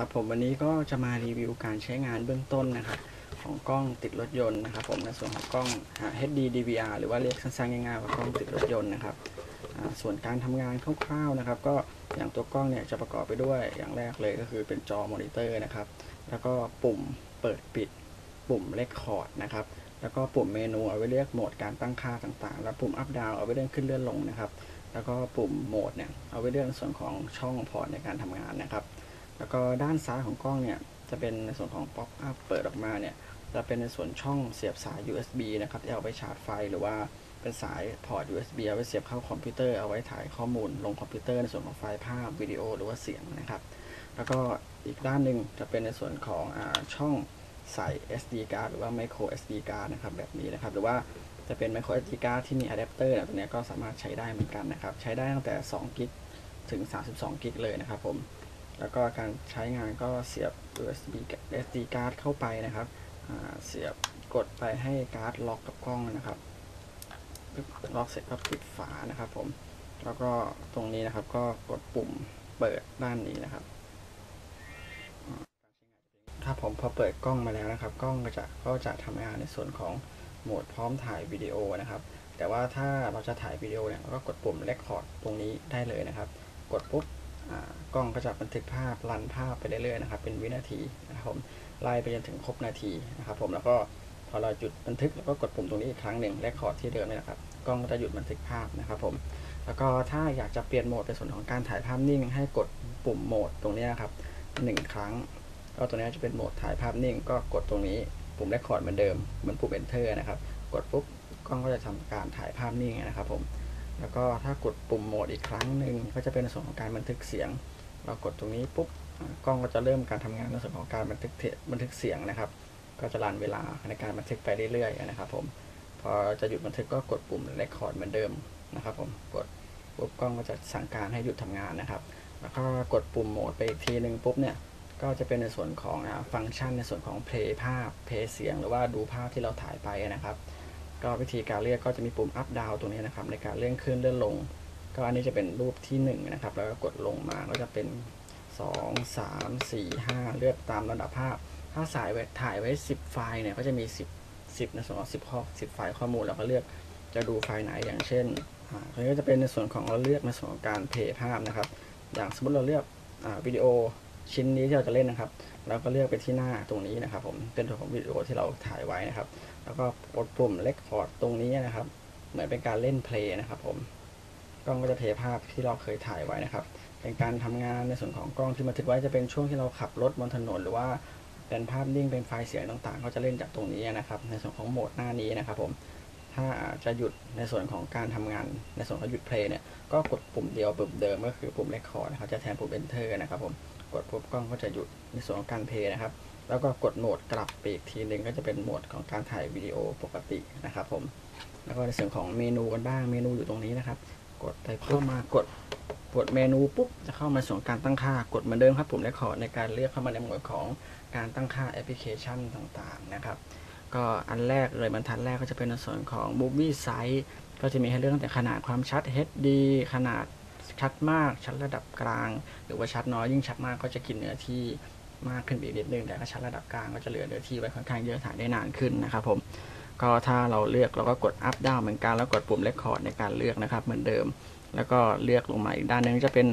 ครับผมวันนี้ก็จะมารีวิวการใช้งานเบื้องต้นนะครับของกล้องติดรถยนต์นะครับผมในส่วนของกล้อง HD DVR หรือว่าเรียกสั้นๆง่ายๆว่ากล้องติดรถยนต์นะครับส่วนการทำงานคร่าวๆนะครับ ก็อย่างตัวกล้องเนี่ยจะประกอบไปด้วยอย่างแรกเลยก็คือเป็นจอมอนิเตอร์นะครับ แล้วก็ปุ่มเปิดปิดปุ่มเลคคอร์ดนะครับแล้วก็ปุ่มเมนูเอาไว้เลือกโหมดการตั้งค่าต่างๆ แล้วปุ่มอัพดาวเอาไว้เลื่อนขึ้นเลื่อนลงนะครับ แล้วก็ปุ่มโหมดเนี่ยเอาไว้เลื่อนส่วนของช่องพอร์ตในการทำงานนะครับ แล้วก็ด้านซ้ายของกล้องเนี่ยจะเป็นในส่วนของ pop up เปิดออกมาเนี่ยจะเป็นในส่วนช่องเสียบสาย USB นะครับที่เอาไปชาร์จไฟหรือว่าเป็นสายพอร์ต USB เอาไว้เสียบเข้าคอมพิวเตอร์เอาไว้ถ่ายข้อมูล ลงคอมพิวเตอร์ในส่วนของไฟล์ภาพวิดีโอหรือว่าเสียงนะครับ แล้วก็อีกด้านหนึ่งจะเป็นในส่วนของอช่องใส่ SD card หรือว่า micro SD card นะครับแบบนี้นะครับ หรือว่าจะเป็น micro SD card ที่มีอะแดปเตอร์ตัวนี้ก็สามารถใช้ได้เหมือนกันนะครับ ใช้ได้ตั้งแต่2กิกถึง32กิกเลยนะครับผม แล้วก็การใช้งานก็เสียบ USB SD card เข้าไปนะครับ เสียบกดไปให้การ์ดล็อกกับกล้องนะครับล็อกเสร็จก็ปิดฝานะครับผม แล้วก็ตรงนี้นะครับก็กดปุ่มเปิดด้านนี้นะครับครับผมพอเปิดกล้องมาแล้วนะครับ กล้องก็จะก็จะทำงานในส่วนของโหมดพร้อมถ่ายวิดีโอนะครับ แต่ว่าถ้าเราจะถ่ายวิดีโอเนี่ยเราก็กดปุ่ม Record ตรงนี้ได้เลยนะครับ กดปุ๊บ กล้องก็จะบันทึกภาพรันภาพไปเรื่อยๆนะครับ เป็นวินาทีนะครับผมไล่ไปจนถึงครบนาทีนะครับ ผมแล้วก็พอเราหยุดบันทึกแล้วก็กดปุ่มตรงนี้อีกครั้งหนึ่งและคอร์ดที่เดิมนี่นะครับกล้องก็จะหยุดบันทึกภาพนะครับ ผม แล้วก็ถ้าอยากจะเปลี่ยนโหมดในส่วนของการถ่ายภาพนิ่ง ให้กดปุ่มโหมดตรงนี้นะครับหนึ่งครั้ง ก็ตัวนี้จะเป็นโหมดถ่ายภาพนิ่ง ก็กดตรงนี้ปุ่มเรคคอร์ดเหมือนเดิมเหมือนปุ่ม enter นะครับ กดปุ๊บกล้องก็จะทำการถ่ายภาพนิ่งนะครับ ผม แล้วก็ถ้ากดปุ่มโหมดอีกครั้งหนึ่งก็จะเป็นส่วนของการบันทึกเสียง เรากดตรงนี้ปุ๊บกล้องก็จะเริ่มการทำงานในส่วนของการบันทึกบันทึกเสียงนะครับ ก็จะรันเวลาในการบันทึกไปเรื่อยๆนะครับ ผมพอจะหยุดบันทึกก็กดปุ่ม record เหมือนเดิมนะครับ ผมกดปุ๊บกล้องก็จะสั่งการให้หยุดทำงานนะครับ แล้วก็กดปุ่มโหมดไปอีกทีหนึ่งปุ๊บเนี่ยก็จะเป็นในส่วนของฟังก์ชันในส่วนของ play ภาพ play เสียง หรือว่าดูภาพที่เราถ่ายไปนะครับ ก็วิธีการเลือกก็จะมีปุ่ม up down ตรงนี้นะครับในการเลื่อนขึ้นเลื่อนลง ก็อันนี้จะเป็นรูปที่1นงนะครับแล้วก็กดลงมาก็จะเป็น 2 3 4 5 เลือกตามลำดับภาพ ถ้าสายไว้ถ่ายไว้ 10 ไฟล์เนี่ยก็จะมี 10 10ในส่วนของ10ข้อ10 ไฟล์ข้อมูลเราก็เลือกจะดูไฟล์ไหนอย่างเช่นอ่าตัวนี้ก็จะเป็นในส่วนของเราเลือกในส่วนของการเพย์ภาพนะครับ อย่างสมมติเราเลือกอวิดีโอ ชิ้นนี้ที่เราจะเล่นนะครับ เราก็เลือกไปที่หน้าตรงนี้นะครับ ผมเป็นตัวของวิดีโอที่เราถ่ายไว้นะครับ แล้วก็กดปุ่มเลคคอร์ดตรงนี้นะครับ เหมือนเป็นการเล่นเพลย์นะครับ ผมกล้องก็จะเพลย์ภาพที่เราเคยถ่ายไว้นะครับ เป็นการทำงานในส่วนของกล้องที่บันทึกไว้จะเป็นช่วงที่เราขับรถบนถนนหรือว่าเป็นภาพนิ่งเป็นไฟล์เสียงต่างๆ ก็จะเล่นจากตรงนี้นะครับ ในส่วนของโหมดหน้านี้นะครับ ผมถ้าจะหยุดในส่วนของการทำงาน ในส่วนของหยุดเพลย์เนี่ยก็กดปุ่มเดียวปุ่มเดิมก็คือปุ่ม record นะครับจะแทนปุ่ม enter นะครับผม กดปุ๊บกล้องก็จะหยุดในส่วนของการเพย์นะครับ แล้วก็กดโหมดกลับไปอีกทีหนึ่งก็จะเป็นโหมดของการถ่ายวิดีโอปกตินะครับผมแล้วก็ในส่วนของเมนูกันบ้างเมนูอยู่ตรงนี้นะครับ กดไปเข้ามากดกดเมนูปุ๊บจะเข้ามาส่วนการตั้งค่ากดเหมือนเดิมครับปุ่มเรคคอในการเลือกเข้ามาในหมวดของการตั้งค่าแอปพลิเคชันต่างๆนะครับ ก็อันแรกเลยบรรทัดแรกก็จะเป็นในส่วนของ Movie Size ก็จะมีให้เลือกตั้งแต่ขนาดความชัด HD ขนาด ชัดมากชัดระดับกลาง หรือว่าชัดน้อยยิ่งชัดมากก็จะกินเนื้อที่มากขึ้นไปอีกนิดนึงแต่ถ้าชัดระดับกลางก็จะเหลือเนื้อที่ไว้ค่อนข้างเยอะถ่ายได้นานขึ้นนะครับผมก็ถ้าเราเลือกเราก็กด up down เหมือนกันแล้วกดปุ่ม record ในการเลือกนะครับเหมือนเดิม แล้วก็เลือกลงมาอีกด้านหนึงจะเป็น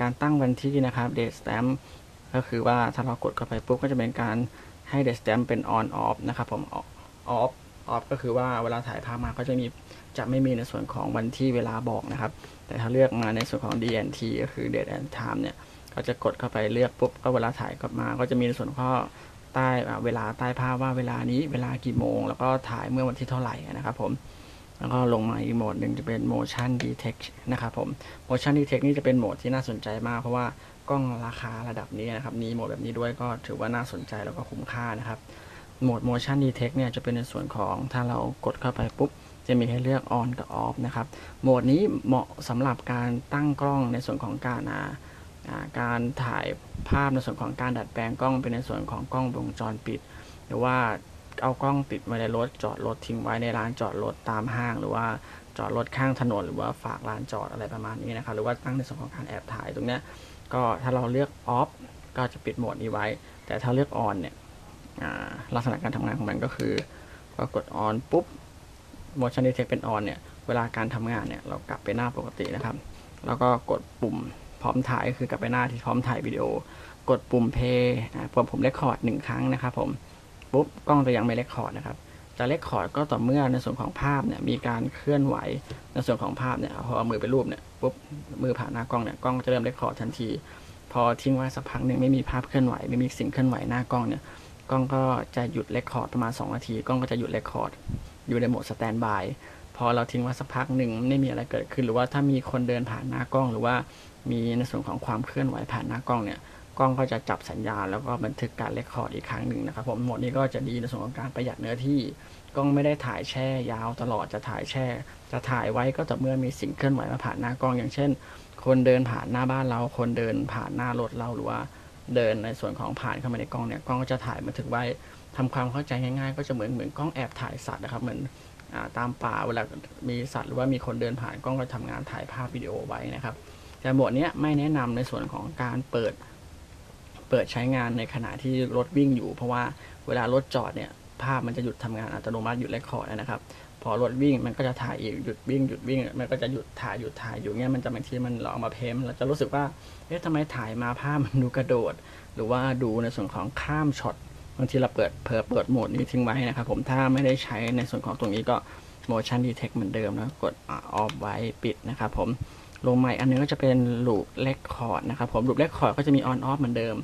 การตั้งวันที่นะครับ date stamp ก็คือว่าถ้าเรากดเข้าไปปุ๊บก็จะเป็นการให้ date stamp เป็น on off นะครับผม off off ก็คือว่าเวลาถ่ายภาพมาก็จะมีจะไม่มีในส่วนของวันที่เวลาบอกนะครับ แต่ถ้าเลือกมาในส่วนของ DNT ก็คือ date and time เนี่ยก็จะกดเข้าไปเลือกปุ๊บก็เวลาถ่ายกลับมา ก็จะมีในส่วนของข้อใต้เวลาใต้ภาพว่าเวลานี้เวลากี่โมง แล้วก็ถ่ายเมื่อวันที่เท่าไหร่นะครับผมแล้วก็ลงมาอีกโหมดหนึ่งจะเป็น motion detect นะครับผม motion detect นี่จะเป็นโหมดที่น่าสนใจมาก เพราะว่ากล้องราคาระดับนี้นะครับมีโหมดแบบนี้ด้วยก็ถือว่าน่าสนใจแล้วก็คุ้มค่านะครับ โหมด motion detect เนี่ยจะเป็นในส่วนของถ้าเรากดเข้าไปปุ๊บ จะมีให้เลือก on กับ off นะครับ โหมดนี้เหมาะสำหรับการตั้งกล้องในส่วนของการอ่าการถ่ายภาพในส่วนของการดัดแปลงกล้องเป็นในส่วนของกล้องวงจรปิด หรือว่าเอากล้องติดไว้ในรถจอดรถทิ้งไว้ในร้านจอดรถตามห้าง หรือว่าจอดรถข้างถนน หรือว่าฝากร้านจอดอะไรประมาณนี้นะครับหรือว่าตั้งในส่วนของการแอบถ่ายตรงนี้ก็ถ้าเราเลือก off ก็จะปิดโหมดนี้ไว้ แต่ถ้าเลือกออนเนี่ย ลักษณะการทำงานของมันก็คือก็กดออนปุ๊บ motion detect เป็นออนเนี่ย เวลาการทำงานเนี่ย เรากลับไปหน้าปกตินะครับ แล้วก็กดปุ่มพร้อมถ่ายก็คือกลับไปหน้าที่พร้อมถ่ายวิดีโอ กดปุ่ม play ปุ่มผมเลคคอร์ดหนึ่งครั้งนะครับผมปุ๊บกล้องจะยังไม่เลคคอร์ดนะครับจะเลคคอร์ดก็ต่อเมื่อในส่วนของภาพเนี่ยมีการเคลื่อนไหวในส่วนของภาพเนี่ยพอเอามือไปรูปเนี่ยปุ๊บมือผ่านหน้ากล้องเนี่ยกล้องจะเริ่มเลคคอร์ดทันที พอทิ้งไว้สักพักหนึ่งไม่มีภาพเคลื่อนไหว ไม่มีสิ่งเคลื่อนไหวหน้ากล้องเนี่ย กล้องก็จะหยุดเลคคอร์ดประมาณ 2 นาทีกล้องก็จะหยุดเลคคอร์ดอยู่ในโหมดสแตนบายพอเราทิ้งไว้สักพักหนึ่งไม่มีอะไรเกิดขึ้น หรือว่าถ้ามีคนเดินผ่านหน้ากล้อง หรือว่ามีในส่วนของความเคลื่อนไหวผ่านหน้ากล้องเนี่ยกล้องก็จะจับสัญญาณแล้วก็บันทึกการเลคคอร์ดอีกครั้งหนึ่งนะครับผมโหมดนี้ก็จะดีในส่วนของการประหยัดเนื้อที่กล้องไม่ได้ถ่ายแช่ยาวตลอดจะถ่ายแช่ จะถ่ายไว้ก็ต่อเมื่อมีสิ่งเคลื่อนไหวมาผ่านหน้ากล้องอย่างเช่น คนเดินผ่านหน้าบ้านเรา คนเดินผ่านหน้ารถเราหรือว่า เดินในส่วนของผ่านเข้ามาในกล้องเนี่ยกล้องก็จะถ่ายบันทึกไว้ทำความเข้าใจง่ายๆ ก็จะเหมือนเหมือนกล้องแอบถ่ายสัตว์นะครับเหมือนตามป่าเวลามีสัตว์หรือว่ามีคนเดินผ่านกล้องก็ทำงานถ่ายภาพวิดีโอไว้นะครับ แต่โหมดนี้ไม่แนะนำในส่วนของการเปิดเปิดใช้งานในขณะที่รถวิ่งอยู่ เพราะว่าเวลารถจอดเนี่ยภาพมันจะหยุดทำงานอัตโนมัติหยุดเรคคอร์ดนะครับ พอรถวิ่งมันก็จะถ่ายอีกหยุดวิ่งหยุดวิ่ง มันก็จะหยุดถ่ายหยุดถ่ายอยู่เงี้ยมันจะบางทีมันเราเอามาเพ้มเราจะรู้สึกว่าเอ๊ะทำไมถ่ายมาภาพมันดูกระโดด หรือว่าดูในส่วนของข้ามช็อตบางทีเราเปิดเผลอเปิดโหมดนี้ทิ้งไว้นะครับผมถ้าไม่ได้ใช้ในส่วนของตรงนี้ก็ motion detect เหมือนเดิมนะกด off ไว้ปิดนะครับผมลงใหม่อันนึงก็จะเป็นลูปเลคคอร์ดนะครับผมลูปเลคคอร์ดก็จะมี on off เหมือนเดิม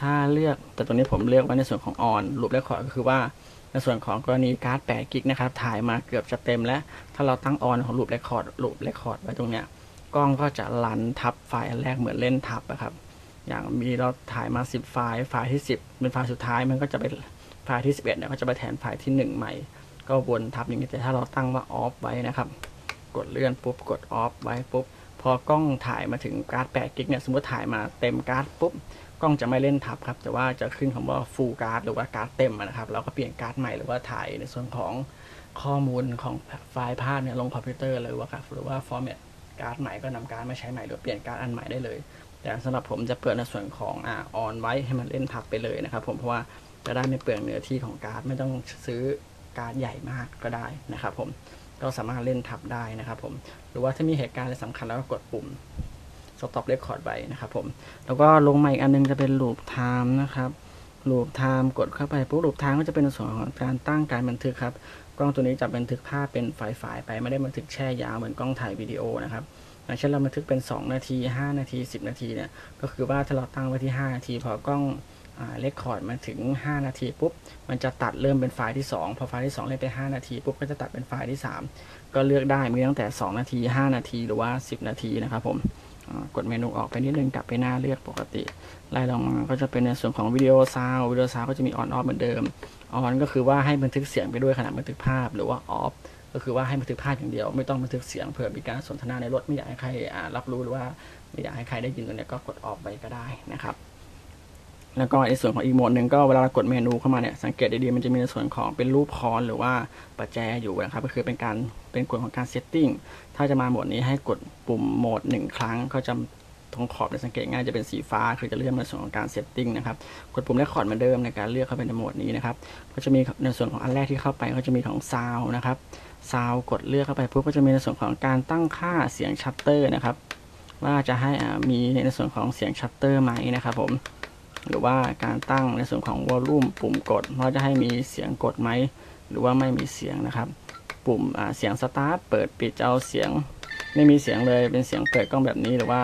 ถ้าเลือกแต่ตรงนี้ผมเลือกไว้ในส่วนของ on ลูปเลคคอร์ดก็คือว่า ในส่วนของกรณีการ์ด 8 กิกนะครับ ถ่ายมาเกือบจะเต็มแล้ว ถ้าเราตั้งออนของลูปเรคคอร์ดลูปเรคคอร์ดไว้ตรงเนี้ย กล้องก็จะลันทับไฟล์แรกเหมือนเล่นทับนะครับ อย่างมีเราถ่ายมา 10 ไฟล์ ไฟล์ที่ 10 เป็นไฟล์สุดท้าย มันก็จะไปไฟล์ที่ 11เนี่ยก็จะไปแทนไฟล์ที่ 1 ใหม่ ก็วนทับอย่างนี้ แต่ถ้าเราตั้งว่าออฟไว้นะครับ กดเลื่อนปุ๊บ กดออฟไว้ปุ๊บ พอกล้องถ่ายมาถึงการ์ด 8 กิกเนี่ย สมมติถ่ายมาเต็มการ์ดปุ๊บ กล้องจะไม่เล่นทับครับ แต่ว่าจะขึ้นคำว่า full card หรือว่าการ์ดเต็มนะครับเราก็เปลี่ยนการ์ดใหม่หรือว่าถ่ายในส่วนของข้อมูลของไฟล์ภาพเนี่ยลงคอมพิวเตอร์เลยว่าครับหรือว่าฟอร์แมตการ์ดใหม่ก็นำการ์ดมาใช้ใหม่หรือเปลี่ยนการ์ดอันใหม่ได้เลย แต่สำหรับผมจะเปิดในส่วนของอ่าออนไว้ให้มันเล่นทับไปเลยนะครับ ผมเพราะว่าจะได้ไม่เปลืองเนื้อที่ของการ์ดไม่ต้องซื้อการ์ดใหญ่มากก็ได้นะครับ ผมก็สามารถเล่นทับได้นะครับ ผมหรือว่าถ้ามีเหตุการณ์อะไรสำคัญแล้วก็กดปุ่ม สต็อปเรคคอร์ดไว้นะครับผมแล้วก็ลงมาอีกอันนึงจะเป็นลูปไทม์นะครับลูปไทม์กดเข้าไปปุ๊บลูปไทม์ก็จะเป็นส่วนของการตั้งการบันทึกครับ กล้องตัวนี้จะบันทึกภาพเป็นไฟล์ไปไม่ได้บันทึกแช่ยาวเหมือนกล้องถ่ายวิดีโอนะครับอย่างเช่นเราบันทึกเป็น 2 นาที 5 นาที 10 นาทีเนี่ยก็คือว่าถ้าเราตั้งไว้ที่ 5 นาที พอกล้องเลคคอร์ดมาถึง 5 นาทีปุ๊บมันจะตัดเริ่มเป็นไฟล์ที่ 2 พอไฟล์ที่ 2 เล่นไป 5 นาทีปุ๊บก็จะตัดเป็นไฟล์ที่ 3 ก็เลือกได้มีตั้งแต่ 2 นาที 5 นาทีหรือว่า 10 นาทีนะครับผม กดเมนูออกไปนิดนึงกลับไปหน้าเลือกปกติไล่ลงมาก็จะเป็นในส่วนของวิดีโอซาววิดีโอซาวก็จะมีออนออฟเหมือนเดิมออนก็คือว่าให้บันทึกเสียงไปด้วยขณะบันทึกภาพ หรือว่าออฟก็คือว่าให้บันทึกภาพอย่างเดียว ไม่ต้องบันทึกเสียงเผื่อมีการสนทนาในรถไม่อยากให้ใครรับรู้หรือว่าไม่อยากให้ใครได้ยินตรงนี้ก็กดออฟไปก็ได้นะครับ แล้วก็ในส่วนของอีกโหมดหนึ่งก็เวลาเรากดเมนูเข้ามาเนี่ยสังเกตดีๆมันจะมีในส่วนของเป็นรูปคอนหรือว่าปัจแจอยู่นะครับก็คือเป็นการเป็นกฎของการเซตติ้งถ้าจะมาโหมดนี้ให้กดปุ่มโหมดหนึ่งครั้งก็จะตรงขอบในสังเกตง่ายจะเป็นสีฟ้าคือจะเลือกในส่วนของการเซตติ้งนะครับกดปุ่มเลคคอร์ดเหมือนเดิมในการเลือกเข้าไปในโหมดนี้นะครับก็จะมีในส่วนของอันแรกที่เข้าไปก็จะมีของซาวนะครับซาวกดเลือกเข้าไปปุ๊บก็จะมีในส่วนของการตั้งค่าเสียงชัตเตอร์นะครับว่าจะให้มีในส่วนของเสียงชัตเตอร์ไหมนะครับผม หรือว่าการตั้งในส่วนของวอลลุ่มปุ่มกดว่าจะให้มีเสียงกดไหม หรือว่าไม่มีเสียงนะครับ ปุ่มเสียงสตาร์ทเปิดปิดจะเอาเสียง ไม่มีเสียงเลยเป็นเสียงเปิดกล้องแบบนี้หรือว่า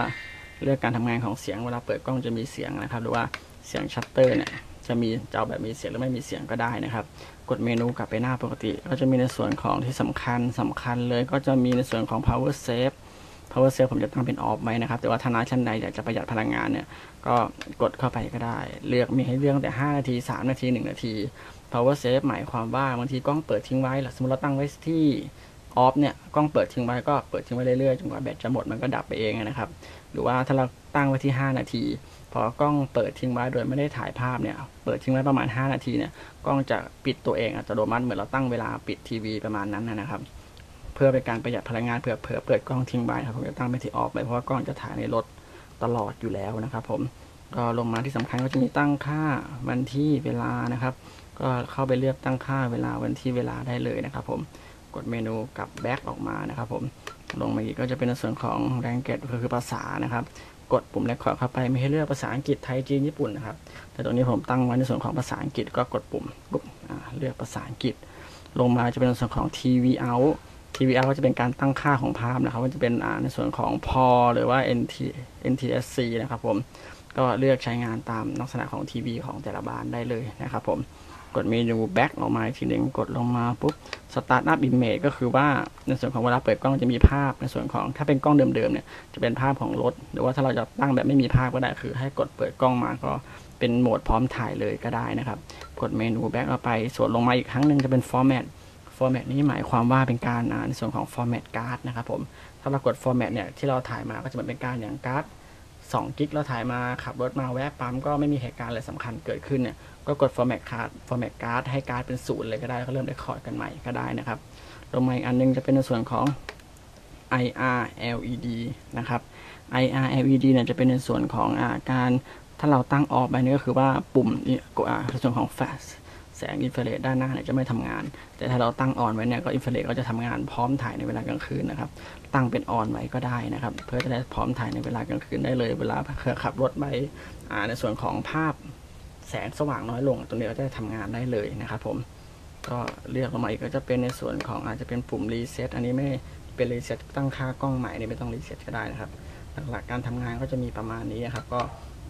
เลือกการทำงานของเสียงเวลาเปิดกล้องจะมีเสียงนะครับ หรือว่าเสียงชัตเตอร์เนี่ยจะมีจะเอาแบบมีเสียงหรือไม่มีเสียงก็ได้นะครับ กดเมนูกลับไปหน้าปกติ ก็จะมีในส่วนของที่สำคัญสำคัญเลยก็จะมีในส่วนของ power save power save ผมจะตั้งเป็นออฟไว้นะครับ แต่ว่าถ้านาชั้นใดอยากจะประหยัดพลังงานเนี่ย ก็กดเข้าไปก็ได้ เลือกมีให้เลือกแต่ 5 นาที 3 นาที 1 นาที power save หมายความว่าบางทีกล้องเปิดทิ้งไว้หรือสมมติเราตั้งไว้ที่ออฟเนี่ย กล้องเปิดทิ้งไว้ก็เปิดทิ้งไว้เรื่อยๆ จนกว่าแบตจะหมดมันก็ดับไปเองนะครับ หรือว่าถ้าเราตั้งไว้ที่ 5 นาที พอกล้องเปิดทิ้งไว้โดยไม่ได้ถ่ายภาพเนี่ย เปิดทิ้งไว้ประมาณ 5 นาทีเนี่ย กล้องจะปิดตัวเองอัตโนมัติเหมือนเราตั้งเวลาปิดทีวีประมาณนั้นนะครับ เพื่อเป็นการประหยัดพลังงานเผื่อเผื่อเปิดกล้องทิ้งไว้ครับผมจะตั้งไปที่ออฟไปเพราะว่ากล้องจะถ่ายในรถตลอดอยู่แล้วนะครับ ผมก็ลงมาที่สำคัญก็จะมีตั้งค่าวันที่เวลานะครับ ก็เข้าไปเลือกตั้งค่าเวลาวันที่เวลาได้เลยนะครับ ผมกดเมนูกับแบ็กออกมานะครับ ผมลงมาอีกก็จะเป็นในส่วนของแรงเกตก็คือภาษานะครับ กดปุ่มแรคคอเข้าไปไม่ให้เลือกภาษาอังกฤษไทยจีนญี่ปุ่นนะครับ แต่ตรงนี้ผมตั้งไว้ในส่วนของภาษาอังกฤษก็กดปุ่มปุ๊บเลือกภาษาอังกฤษ ลงมาจะเป็นในส่วนของ TV out TVL ก็จะเป็นการตั้งค่าของภาพนะครับ ว่าจะเป็นในส่วนของพอหรือว่า NT NTSC นะครับผม ก็เลือกใช้งานตามลักษณะของทีวีของแต่ละบ้านได้เลยนะครับผม กดเมนู back ออกมาอีกทีหนึ่งกดลงมาปุ๊บ start up image ก็คือว่าในส่วนของเวลาเปิดกล้องจะมีภาพในส่วนของถ้าเป็นกล้องเดิมๆเนี่ยจะเป็นภาพของรถ หรือว่าถ้าเราจะตั้งแบบไม่มีภาพก็ได้คือ ให้กดเปิดกล้องมาก็เป็นโหมดพร้อมถ่ายเลยก็ได้นะครับ กดเมนู back ออกไปส่วนลงมาอีกครั้งหนึ่งจะเป็น format format นี้หมายความว่าเป็นการอ่านในส่วนของ format card นะครับผมถ้าเรากด format เนี่ยที่เราถ่ายมาก็จะเหมือนเป็นการอย่างการ์ด2กิกเราถ่ายมาขับรถมาแวะปั๊มก็ไม่มีเหตุการณ์อะไรสำคัญเกิดขึ้นเนี่ยก็กด format card format card ให้การ์ดเป็นศูนย์เลยก็ได้แล้วก็เริ่ม record กันใหม่ก็ได้นะครับลงมาอีกอันนึงจะเป็นในส่วนของ IR LED นะครับ IR LED เนี่ยจะเป็นในส่วนของอาการถ้าเราตั้งออฟไปนี่ก็คือว่าปุ่มนี่อ่าในส่วนของ flash แสงอินฟราเรดด้านหน้าเนี่ยจะไม่ทำงาน แต่ถ้าเราตั้งออนไว้เนี่ยก็อินฟราเรดก็จะทำงานพร้อมถ่ายในเวลากลางคืนนะครับ ตั้งเป็นออนไว้ก็ได้นะครับ เพื่อจะได้พร้อมถ่ายในเวลากลางคืนได้เลย เวลาขับรถไปในส่วนของภาพแสงสว่างน้อยลง ตรงนี้ก็จะทำงานได้เลยนะครับผมก็เลือกลงมาอีกก็จะเป็นในส่วนของอาจจะเป็นปุ่มรีเซ็ตอันนี้ไม่เป็นรีเซ็ตตั้งค่ากล้องใหม่นี่ไม่ต้องรีเซ็ตก็ได้นะครับ หลักๆการทำงานก็จะมีประมาณนี้ครับก็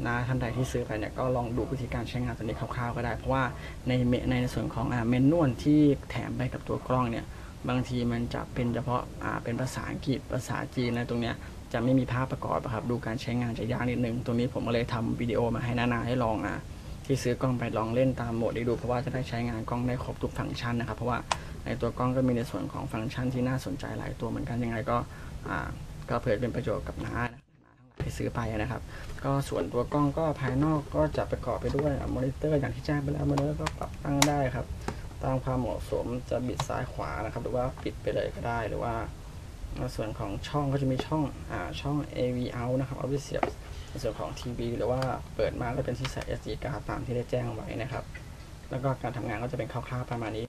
นะท่านใดที่ซื้อไปเนี่ยก็ลองดูวิธีการใช้งานตัวนี้คร่าวๆก็ได้ เพราะว่าในเมในส่วนของเมนนวลที่แถมไปกับตัวกล้องเนี่ยบางทีมันจะเป็นเฉพาะอ่าเป็นภาษาอังกฤษภาษาจีนนะตรงเนี้ยจะไม่มีภาพประกอบอะครับดูการใช้งานจะยากนิดนึง ตรงนี้ผมก็เลยทำวิดีโอมาให้นานาให้ลองอะที่ซื้อกล้องไปลองเล่นตามโหมดได้ดูเพราะว่าจะได้ใช้งานกล้องได้ครบทุกฟังก์ชันนะครับเพราะว่าในตัวกล้องก็มีในส่วนของฟังก์ชันที่น่าสนใจหลายตัวเหมือนกันยังไงก็อ่าก็เผื่อเป็นประโยชน์กับน้านะ ที่ซื้อไปนะครับ ก็ส่วนตัวกล้องก็ภายนอกก็จะประกอบไปด้วยมอนิเตอร์อย่างที่แจ้งไปแล้วมอนิเตอร์ก็ปรับตั้งได้ครับ ตามความเหมาะสมจะบิดซ้ายขวานะครับ หรือว่าปิดไปเลยก็ได้หรือว่าส่วนของช่องก็จะมีช่องอ่าช่อง AV out นะครับเอาไปเสียบในส่วนของทีวีหรือว่าเปิดมาแล้วเป็นที่ใส่ SD card ตามที่ได้แจ้งไว้นะครับ แล้วก็การทำงานก็จะเป็นคร่าวๆประมาณนี้